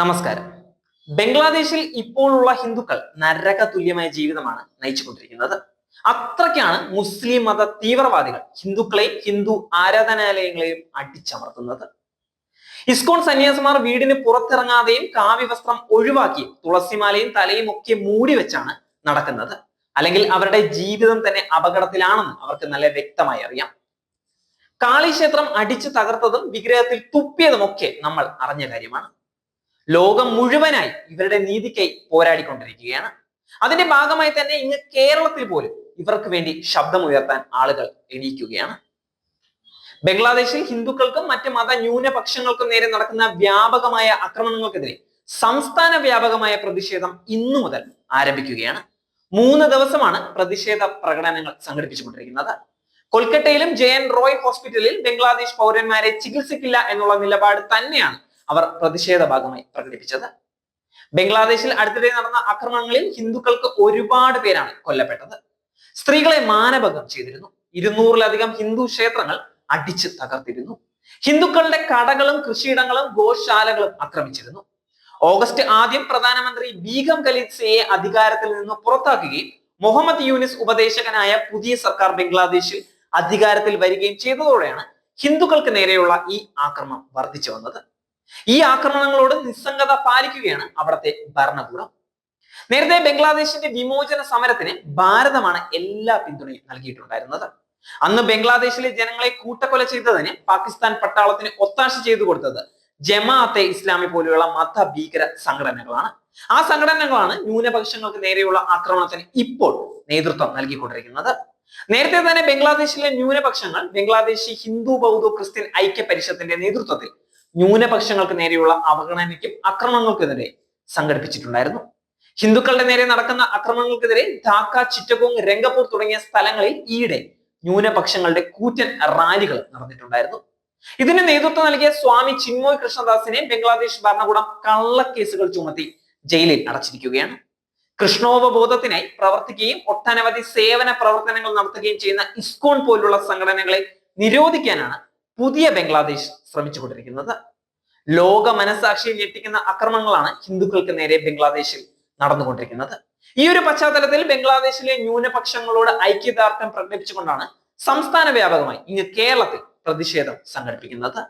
നമസ്കാരം. ബംഗ്ലാദേശിൽ ഇപ്പോഴുള്ള ഹിന്ദുക്കൾ നരക തുല്യമായ ജീവിതമാണ് നയിച്ചുകൊണ്ടിരിക്കുന്നത്. അത്രയ്ക്കാണ് മുസ്ലിം മത തീവ്രവാദികൾ ഹിന്ദുക്കളെ ഹിന്ദു ആരാധനാലയങ്ങളെയും അടിച്ചമർത്തുന്നത്. ഇസ്കോൺ സന്യാസിമാർ വീടിന് പുറത്തിറങ്ങാതെയും കാവ്യവസ്ത്രം ഒഴിവാക്കി തുളസിമാലയും തലയും ഒക്കെ മൂടി വെച്ചാണ് നടക്കുന്നത്. അല്ലെങ്കിൽ അവരുടെ ജീവിതം തന്നെ അപകടത്തിലാണെന്ന് അവർക്ക് നല്ല വ്യക്തമായി അറിയാം. കാളിക്ഷേത്രം അടിച്ചു തകർത്തതും വിഗ്രഹത്തിൽ തുപ്പിയതുമൊക്കെ നമ്മൾ അറിഞ്ഞ കാര്യമാണ്. ലോകം മുഴുവനായി ഇവരുടെ നീതിക്കായി പോരാടിക്കൊണ്ടിരിക്കുകയാണ്. അതിന്റെ ഭാഗമായി തന്നെ ഇന്ന് കേരളത്തിൽ പോലും ഇവർക്ക് വേണ്ടി ശബ്ദമുയർത്താൻ ആളുകൾ എണീക്കുകയാണ്. ബംഗ്ലാദേശിൽ ഹിന്ദുക്കൾക്കും മറ്റ് മത ന്യൂനപക്ഷങ്ങൾക്കും നേരെ നടക്കുന്ന വ്യാപകമായ ആക്രമണങ്ങൾക്കെതിരെ സംസ്ഥാന വ്യാപകമായ പ്രതിഷേധം ഇന്നു മുതൽ ആരംഭിക്കുകയാണ്. മൂന്ന് ദിവസമാണ് പ്രതിഷേധ പ്രകടനങ്ങൾ സംഘടിപ്പിച്ചുകൊണ്ടിരിക്കുന്നത്. കൊൽക്കത്തയിലും ജെ എൻ റോയ് ഹോസ്പിറ്റലിൽ ബംഗ്ലാദേശ് പൗരന്മാരെ ചികിത്സിക്കില്ല എന്നുള്ള നിലപാട് തന്നെയാണ് അവർ പ്രതിഷേധ ഭാഗമായി പ്രകടിപ്പിച്ചത്. ബംഗ്ലാദേശിൽ അടുത്തിടെ നടന്ന ആക്രമണങ്ങളിൽ ഹിന്ദുക്കൾക്ക് ഒരുപാട് പേരാണ് കൊല്ലപ്പെട്ടത്. സ്ത്രീകളെ മാനഭംഗം ചെയ്തിരുന്നു. ഇരുന്നൂറിലധികം ഹിന്ദു ക്ഷേത്രങ്ങൾ അടിച്ചു തകർത്തിരുന്നു. ഹിന്ദുക്കളുടെ കടകളും കൃഷിയിടങ്ങളും ഗോശാലകളും ആക്രമിച്ചിരുന്നു. ഓഗസ്റ്റ് ആദ്യം പ്രധാനമന്ത്രി ബീഗം ഖലീദ്സയെ അധികാരത്തിൽ നിന്ന് പുറത്താക്കുകയും മുഹമ്മദ് യൂനിസ് ഉപദേശകനായ പുതിയ സർക്കാർ ബംഗ്ലാദേശിൽ അധികാരത്തിൽ വരികയും ചെയ്തതോടെയാണ് ഹിന്ദുക്കൾക്ക് നേരെയുള്ള ഈ ആക്രമണം വർദ്ധിച്ചു വന്നത്. ഈ ആക്രമണങ്ങളോട് നിസ്സംഗത പാലിക്കുകയാണ് അവിടുത്തെ ഭരണകൂടം. നേരത്തെ ബംഗ്ലാദേശിന്റെ വിമോചന സമരത്തിന് ഭാരതമാണ് എല്ലാ പിന്തുണയും നൽകിയിട്ടുണ്ടായിരുന്നത്. അന്ന് ബംഗ്ലാദേശിലെ ജനങ്ങളെ കൂട്ടക്കൊല ചെയ്തതിന് പാകിസ്ഥാൻ പട്ടാളത്തിന് ഒത്താശ ചെയ്തു കൊടുത്തത് ജമാഅത്തെ ഇസ്ലാമി പോലെയുള്ള മത ഭീകര സംഘടനകളാണ്. ആ സംഘടനകളാണ് ന്യൂനപക്ഷങ്ങൾക്ക് നേരെയുള്ള ആക്രമണത്തിന് ഇപ്പോൾ നേതൃത്വം നൽകിക്കൊണ്ടിരിക്കുന്നത്. നേരത്തെ തന്നെ ബംഗ്ലാദേശിലെ ന്യൂനപക്ഷങ്ങൾ ബംഗ്ലാദേശി ഹിന്ദു ബൗദ്ധ ക്രിസ്ത്യൻ ഐക്യ പരിഷത്തിന്റെ നേതൃത്വത്തിൽ ന്യൂനപക്ഷങ്ങൾക്ക് നേരെയുള്ള അവഗണനയ്ക്കും അക്രമങ്ങൾക്കെതിരെ സംഘടിപ്പിച്ചിട്ടുണ്ടായിരുന്നു. ഹിന്ദുക്കളുടെ നേരെ നടക്കുന്ന അക്രമങ്ങൾക്കെതിരെ ധാക്ക ചിറ്റഗോങ് രംഗപൂർ തുടങ്ങിയ സ്ഥലങ്ങളിൽ ഈയിടെ ന്യൂനപക്ഷങ്ങളുടെ കൂറ്റൻ റാലികൾ നടന്നിട്ടുണ്ടായിരുന്നു. ഇതിന് നേതൃത്വം നൽകിയ സ്വാമി ചിന്മോയ് കൃഷ്ണദാസിനെ ബംഗ്ലാദേശ് ഭരണകൂടം കള്ളക്കേസുകൾ ചുമത്തി ജയിലിൽ അടച്ചിരിക്കുകയാണ്. കൃഷ്ണോപബോധത്തിനായി പ്രവർത്തിക്കുകയും ഒട്ടനവധി സേവന പ്രവർത്തനങ്ങൾ നടത്തുകയും ചെയ്യുന്ന ഇസ്കോൺ പോലുള്ള സംഘടനകളെ നിരോധിക്കാനാണ് പുതിയ ബംഗ്ലാദേശ് ശ്രമിച്ചു ശ്രമിച്ചുകൊണ്ടിരിക്കുന്നത്. ലോക മനസാക്ഷിയെ ഞെട്ടിക്കുന്ന അക്രമങ്ങളാണ് ഹിന്ദുക്കൾക്ക് നേരെ ബംഗ്ലാദേശിൽ നടന്നുകൊണ്ടിരിക്കുന്നത്. ഈ ഒരു പശ്ചാത്തലത്തിൽ ബംഗ്ലാദേശിലെ ന്യൂനപക്ഷങ്ങളോട് ഐക്യദാർഢ്യം പ്രകടിപ്പിച്ചുകൊണ്ടാണ് സംസ്ഥാന വ്യാപകമായി ഇങ്ങ് കേരളത്തിൽ പ്രതിഷേധം സംഘടിപ്പിക്കുന്നത്.